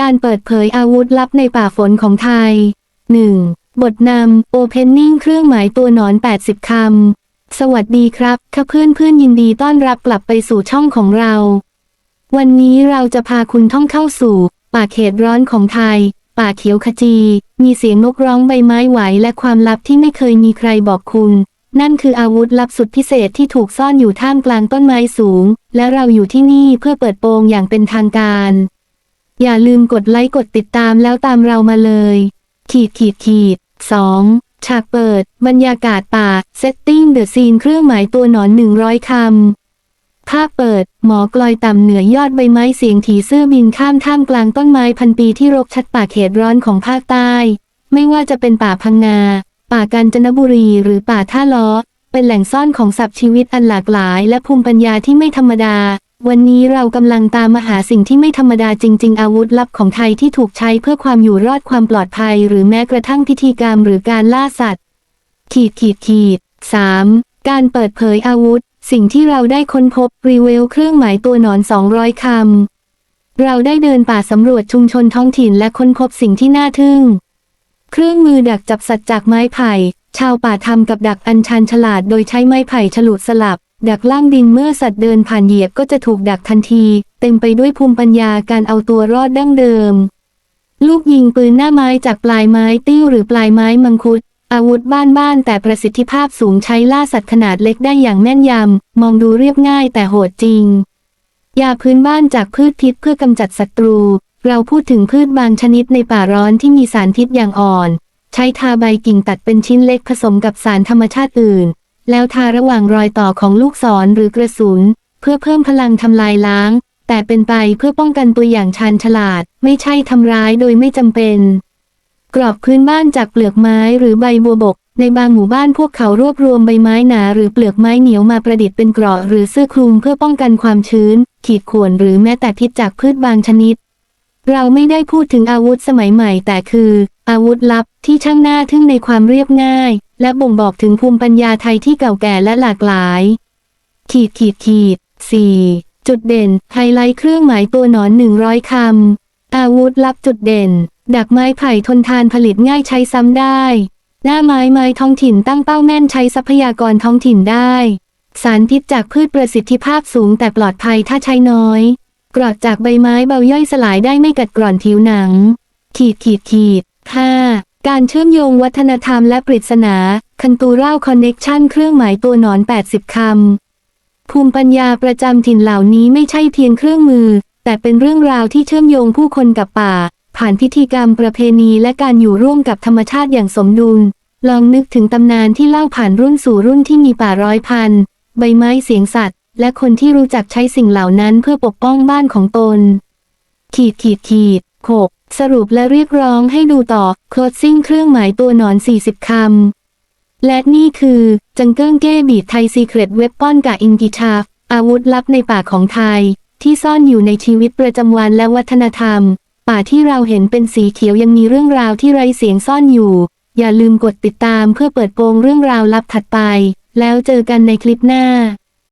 การเปิดเผยอาวุธลับในป่าฝนของไทย 1. บทนำ Opening เครื่องหมายตัวหนอน 80 คำ สวัสดีครับข้าเพื่อนเพื่อนยินดีต้อนรับกลับไปสู่ช่องของเรา วันนี้เราจะพาคุณท่องเข้าสู่ ป่าเขตร้อนของไทย ป่าเขียวขจี มีเสียงนกร้องใบไม้ไหวและความลับที่ไม่เคยมีใครบอกคุณ นั่นคืออาวุธลับสุดพิเศษที่ถูกซ่อนอยู่ท่ามกลางต้นไม้สูง และเราอยู่ที่นี่เพื่อเปิดโปงอย่างเป็นทางการ อย่าลืมกดไลค์กดติดตามแล้วตามเรามาเลย ขีดขีดขีด 2. ฉากเปิด บรรยากาศป่า Setting the scene เครื่องหมายตัวหนอน100คำภาพเปิด หมอกลอยต่ำเหนือยอดใบไม้เสียงถีเสื้อบินข้ามท่ามกลางต้นไม้พันปีที่รกชัดป่าเขตร้อนของภาคใต้ ไม่ว่าจะเป็นป่าพังงา ป่ากาญจนบุรีหรือป่าท่าล้อ เป็นแหล่งซ่อนของสัตว์ชีวิตอันหลากหลาย และภูมิปัญญาที่ไม่ธรรมดา วันนี้เรากำลังตามมาหาสิ่งที่ไม่ธรรมดาจริง ๆ อาวุธลับของไทยที่ถูกใช้เพื่อความอยู่รอดความปลอดภัย หรือแม้กระทั่งพิธีกรรมหรือการล่าสัตว์ ขีดขีดขีด 3. การเปิดเผยอาวุธ สิ่งที่เราได้ค้นพบรีเวลเครื่องหมายตัวหนอน 200 คำ เราได้เดินป่าสำรวจชุมชนท้องถิ่นและค้นพบสิ่งที่น่าทึ่ง เครื่องมือดักจับสัตว์จากไม้ไผ่ ชาวป่าทำกับดักอันชันฉลาดโดยใช้ไม้ไผ่ฉลุดสลับ ดักล่างดินเมื่อสัตว์เดินผ่านเหยียบก็จะถูกดักทันที เต็มไปด้วยภูมิปัญญาการเอาตัวรอดดั้งเดิม ลูกยิงปืนหน้าไม้จากปลายไม้ติ้วหรือปลายไม้มังคุด อาวุธบ้านๆแต่ประสิทธิภาพสูงใช้ล่าสัตว์ขนาดเล็กได้อย่างแม่นยำ มองดูเรียบง่ายแต่โหดจริง ยาพื้นบ้านจากพืชพิษเพื่อกำจัดศัตรู เราพูดถึงพืชบางชนิดในป่าร้อนที่มีสารพิษอย่างอ่อน ใช้ทาใบกิ่งตัดเป็นชิ้นเล็กผสมกับสารธรรมชาติอื่น แล้วทาระหว่างรอยต่อของลูกศรหรือกระสุน เพื่อเพิ่มพลังทำลายล้าง แต่เป็นไปเพื่อป้องกันตัวอย่างชาญฉลาด ไม่ใช่ทำร้ายโดยไม่จำเป็น กรอบพื้นบ้านจากเปลือกไม้หรือใบบัวบก ในบางหมู่บ้านพวกเขารวบรวมใบไม้หนาหรือเปลือกไม้เหนียวมาประดิษฐ์เป็นเกราะหรือเสื้อคลุมเพื่อป้องกันความชื้น ขีดข่วนหรือแม้แต่พิษจากพืชบางชนิดเราไม่ได้พูดถึงอาวุธสมัยใหม่แต่คือ อาวุธลับที่ช่างน่าทึ่งในความเรียบง่าย และบ่งบอกถึงภูมิปัญญาไทยที่เก่าแก่และหลากหลาย ขีดขีดขีด 4. จุดเด่น ไฮไลท์เครื่องหมายตัวหนอน 100 คำ อาวุธลับจุดเด่น ดักไม้ไผ่ทนทานผลิตง่ายใช้ซ้ำได้ หน้าไม้ไม้ท้องถิ่นตั้งเป้าแม่นใช้ทรัพยากรท้องถิ่นได้ สารพิษจากพืชประสิทธิภาพสูงแต่ปลอดภัยถ้าใช้น้อย กรอดจากใบไม้เบาย่อยสลายได้ไม่กัดกร่อนผิวหนัง ขีดขีดขีด 5. การเชื่อมโยงวัฒนธรรมและปริศนาคันตูร่าคอนเน็กชันเครื่องหมายตัวหนอน 80 คำ ภูมิปัญญาประจำถิ่นเหล่านี้ไม่ใช่เพียงเครื่องมือ แต่เป็นเรื่องราวที่เชื่อมโยงผู้คนกับป่า ผ่านพิธีกรรมประเพณีและการอยู่ร่วมกับธรรมชาติอย่างสมดุล ลองนึกถึงตำนานที่เล่าผ่านรุ่นสู่รุ่นที่มีป่าร้อยพัน ใบไม้เสียงสัตว์ และคนที่รู้จักใช้สิ่งเหล่านั้นเพื่อปกป้องบ้านของตน ขีดขีดขีด 6. สรุปและเรียกร้องให้ดูต่อ closing เครื่องหมายตัวหนอน 40 คำ และนี่คือ จังเกิ้ลเก้บีดไทยซีเครตเว p ปอนกับอินกิชาฟอาวุธลับในป่าของไทย ที่ซ่อนอยู่ในชีวิตประจำวันและวัฒนธรรม ป่าที่เราเห็นเป็นสีเขียวยังมีเรื่องราวที่ไร้เสียงซ่อนอยู่ อย่าลืมกดติดตามเพื่อเปิดโปงเรื่องราวลับถัดไป แล้วเจอกันในคลิปหน้า